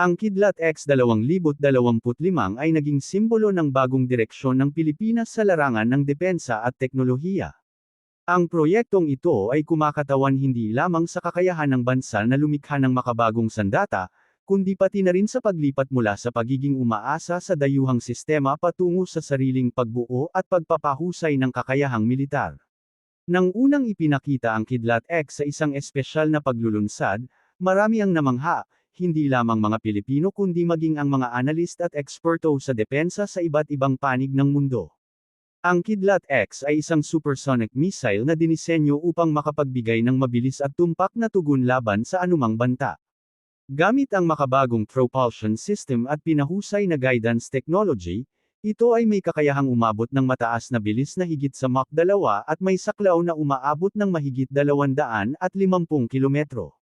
Ang Kidlat X 2025 ay naging simbolo ng bagong direksyon ng Pilipinas sa larangan ng depensa at teknolohiya. Ang proyektong ito ay kumakatawan hindi lamang sa kakayahan ng bansa na lumikha ng makabagong sandata, kundi pati na rin sa paglipat mula sa pagiging umaasa sa dayuhang sistema patungo sa sariling pagbuo at pagpapahusay ng kakayahang militar. Nang unang ipinakita ang Kidlat X sa isang espesyal na paglulunsad, marami ang namangha, hindi lamang mga Pilipino kundi maging ang mga analyst at eksperto sa depensa sa iba't ibang panig ng mundo. Ang Kidlat X ay isang supersonic missile na dinisenyo upang makapagbigay ng mabilis at tumpak na tugon laban sa anumang banta. Gamit ang makabagong propulsion system at pinahusay na guidance technology, ito ay may kakayahang umabot ng mataas na bilis na higit sa Mach 2 at may saklaw na umaabot ng mahigit 250 kilometro.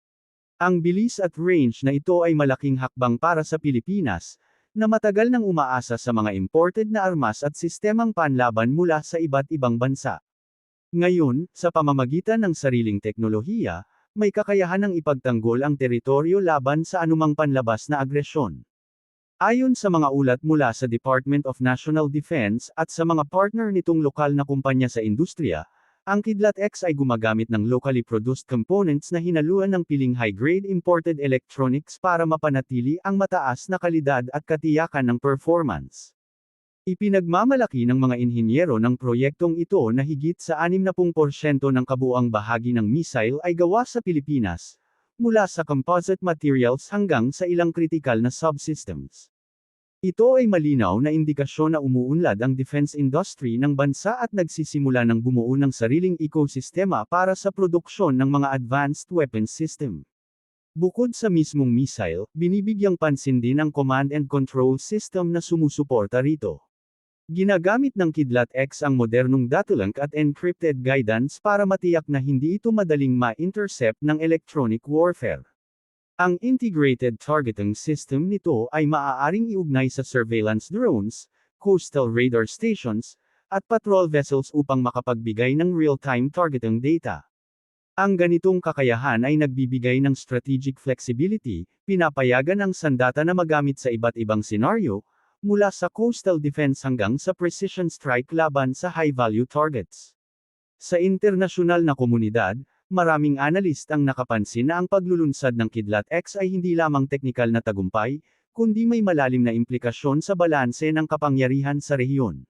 Ang bilis at range na ito ay malaking hakbang para sa Pilipinas, na matagal nang umaasa sa mga imported na armas at sistemang panlaban mula sa iba't ibang bansa. Ngayon, sa pamamagitan ng sariling teknolohiya, may kakayahan ng ipagtanggol ang teritoryo laban sa anumang panlabas na agresyon. Ayon sa mga ulat mula sa Department of National Defense at sa mga partner nitong lokal na kumpanya sa industriya, ang Kidlat X ay gumagamit ng locally produced components na hinaluan ng piling high-grade imported electronics para mapanatili ang mataas na kalidad at katiyakan ng performance. Ipinagmamalaki ng mga inhinyero ng proyektong ito na higit sa 60% ng kabuang bahagi ng missile ay gawa sa Pilipinas, mula sa composite materials hanggang sa ilang kritikal na subsystems. Ito ay malinaw na indikasyon na umuunlad ang defense industry ng bansa at nagsisimula ng bumuo ng sariling ekosistema para sa produksyon ng mga advanced weapons system. Bukod sa mismong missile, binibigyang pansin din ang command and control system na sumusuporta rito. Ginagamit ng Kidlat X ang modernong datalink at encrypted guidance para matiyak na hindi ito madaling ma-intercept ng electronic warfare. Ang integrated targeting system nito ay maaaring iugnay sa surveillance drones, coastal radar stations, at patrol vessels upang makapagbigay ng real-time targeting data. Ang ganitong kakayahan ay nagbibigay ng strategic flexibility, pinapayagan ang sandata na magamit sa iba't ibang senaryo, mula sa coastal defense hanggang sa precision strike laban sa high-value targets. Sa internasyonal na komunidad, maraming analist ang nakapansin na ang paglulunsad ng Kidlat X ay hindi lamang teknikal na tagumpay, kundi may malalim na implikasyon sa balanse ng kapangyarihan sa rehiyon.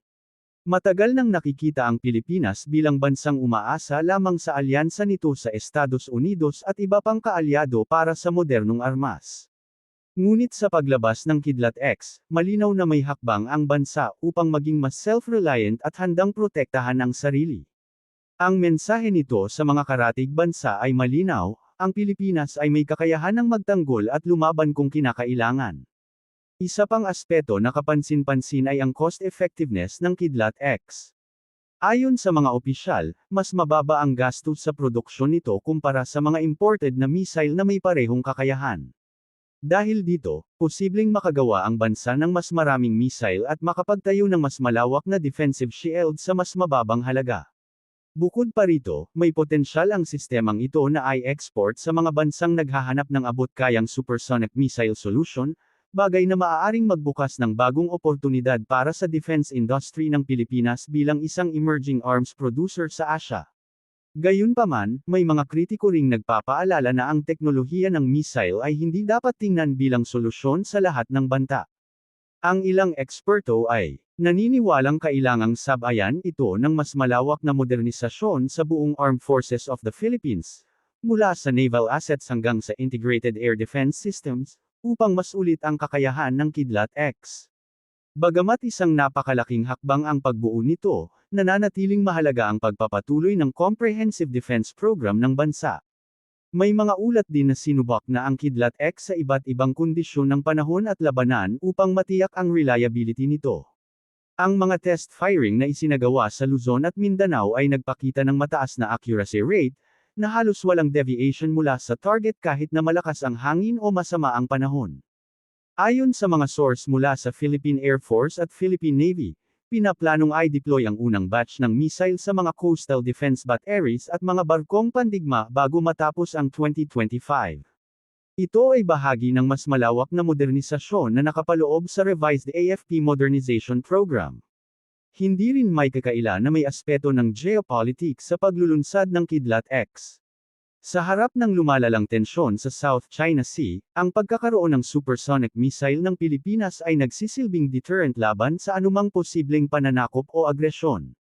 Matagal nang nakikita ang Pilipinas bilang bansang umaasa lamang sa alyansa nito sa Estados Unidos at iba pang kaalyado para sa modernong armas. Ngunit sa paglabas ng Kidlat X, malinaw na may hakbang ang bansa upang maging mas self-reliant at handang protektahan ang sarili. Ang mensahe nito sa mga karatig bansa ay malinaw, ang Pilipinas ay may kakayahan ng magtanggol at lumaban kung kinakailangan. Isa pang aspeto na kapansin-pansin ay ang cost-effectiveness ng Kidlat X. Ayon sa mga opisyal, mas mababa ang gastos sa produksyon nito kumpara sa mga imported na missile na may parehong kakayahan. Dahil dito, posibleng makagawa ang bansa ng mas maraming missile at makapagtayo ng mas malawak na defensive shield sa mas mababang halaga. Bukod pa rito, may potensyal ang sistemang ito na i-export sa mga bansang naghahanap ng abot-kayang supersonic missile solution, bagay na maaaring magbukas ng bagong oportunidad para sa defense industry ng Pilipinas bilang isang emerging arms producer sa Asia. Gayunpaman, may mga kritiko ring nagpapaalala na ang teknolohiya ng missile ay hindi dapat tingnan bilang solusyon sa lahat ng banta. Ang ilang eksperto ay Naniniwalang kailangang sabayan ito ng mas malawak na modernisasyon sa buong Armed Forces of the Philippines, mula sa naval assets hanggang sa integrated air defense systems, upang mas ulit ang kakayahan ng Kidlat X. Bagamat isang napakalaking hakbang ang pagbuo nito, nananatiling mahalaga ang pagpapatuloy ng comprehensive defense program ng bansa. May mga ulat din na sinubak na ang Kidlat X sa iba't ibang kondisyon ng panahon at labanan upang matiyak ang reliability nito. Ang mga test firing na isinagawa sa Luzon at Mindanao ay nagpakita ng mataas na accuracy rate, na halos walang deviation mula sa target kahit na malakas ang hangin o masama ang panahon. Ayon sa mga source mula sa Philippine Air Force at Philippine Navy, pinaplanong i-deploy ang unang batch ng missile sa mga coastal defense batteries at mga barkong pandigma bago matapos ang 2025. Ito ay bahagi ng mas malawak na modernisasyon na nakapaloob sa revised AFP Modernization Program. Hindi rin may kakaila na may aspeto ng geopolitics sa paglulunsad ng Kidlat X. Sa harap ng lumalalang tensyon sa South China Sea, ang pagkakaroon ng supersonic missile ng Pilipinas ay nagsisilbing deterrent laban sa anumang posibleng pananakop o agresyon.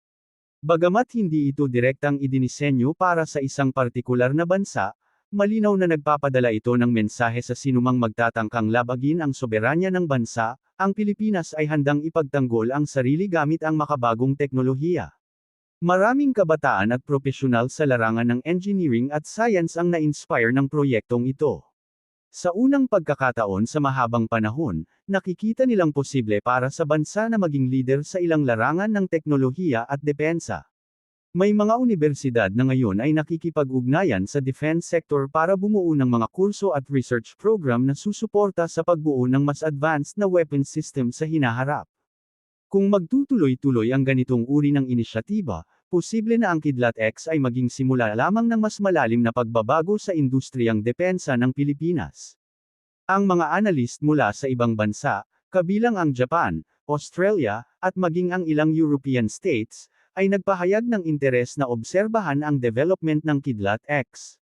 Bagamat hindi ito direktang idinisenyo para sa isang partikular na bansa, malinaw na nagpapadala ito ng mensahe sa sinumang magtatangkang labagin ang soberanya ng bansa, ang Pilipinas ay handang ipagtanggol ang sarili gamit ang makabagong teknolohiya. Maraming kabataan at propesyonal sa larangan ng engineering at science ang na-inspire ng proyektong ito. Sa unang pagkakataon sa mahabang panahon, nakikita nilang posible para sa bansa na maging leader sa ilang larangan ng teknolohiya at depensa. May mga universidad na ngayon ay nakikipag-ugnayan sa defense sector para bumuo ng mga kurso at research program na susuporta sa pagbuo ng mas advanced na weapon system sa hinaharap. Kung magtutuloy-tuloy ang ganitong uri ng inisyatiba, posible na ang Kidlat X ay maging simula lamang ng mas malalim na pagbabago sa industriyang depensa ng Pilipinas. Ang mga analyst mula sa ibang bansa, kabilang ang Japan, Australia, at maging ang ilang European states, ay nagpahayag ng interes na obserbahan ang development ng Kidlat X.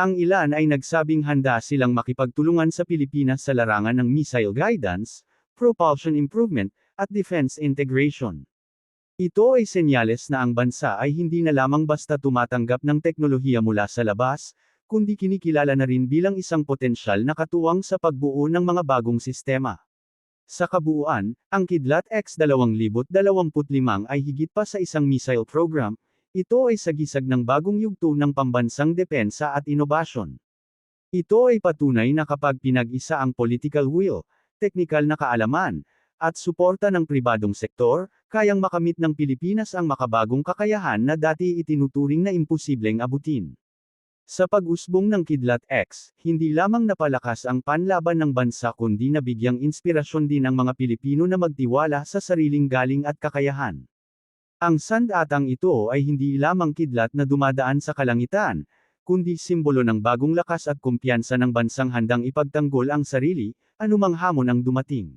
Ang ilan ay nagsabing handa silang makipagtulungan sa Pilipinas sa larangan ng missile guidance, propulsion improvement, at defense integration. Ito ay senyales na ang bansa ay hindi na lamang basta tumatanggap ng teknolohiya mula sa labas, kundi kinikilala na rin bilang isang potensyal na katuwang sa pagbuo ng mga bagong sistema. Sa kabuuan, ang Kidlat X-2025 ay higit pa sa isang missile program, ito ay sagisag ng bagong yugto ng pambansang depensa at inobasyon. Ito ay patunay na kapag pinag-isa ang political will, teknikal na kaalaman, at suporta ng pribadong sektor, kayang makamit ng Pilipinas ang makabagong kakayahan na dati itinuturing na imposibleng abutin. Sa pag-usbong ng Kidlat X, hindi lamang napalakas ang panlaban ng bansa kundi nabigyang inspirasyon din ang mga Pilipino na magtiwala sa sariling galing at kakayahan. Ang sandatang ito ay hindi lamang kidlat na dumadaan sa kalangitan, kundi simbolo ng bagong lakas at kumpiyansa ng bansang handang ipagtanggol ang sarili, anumang hamon ang dumating.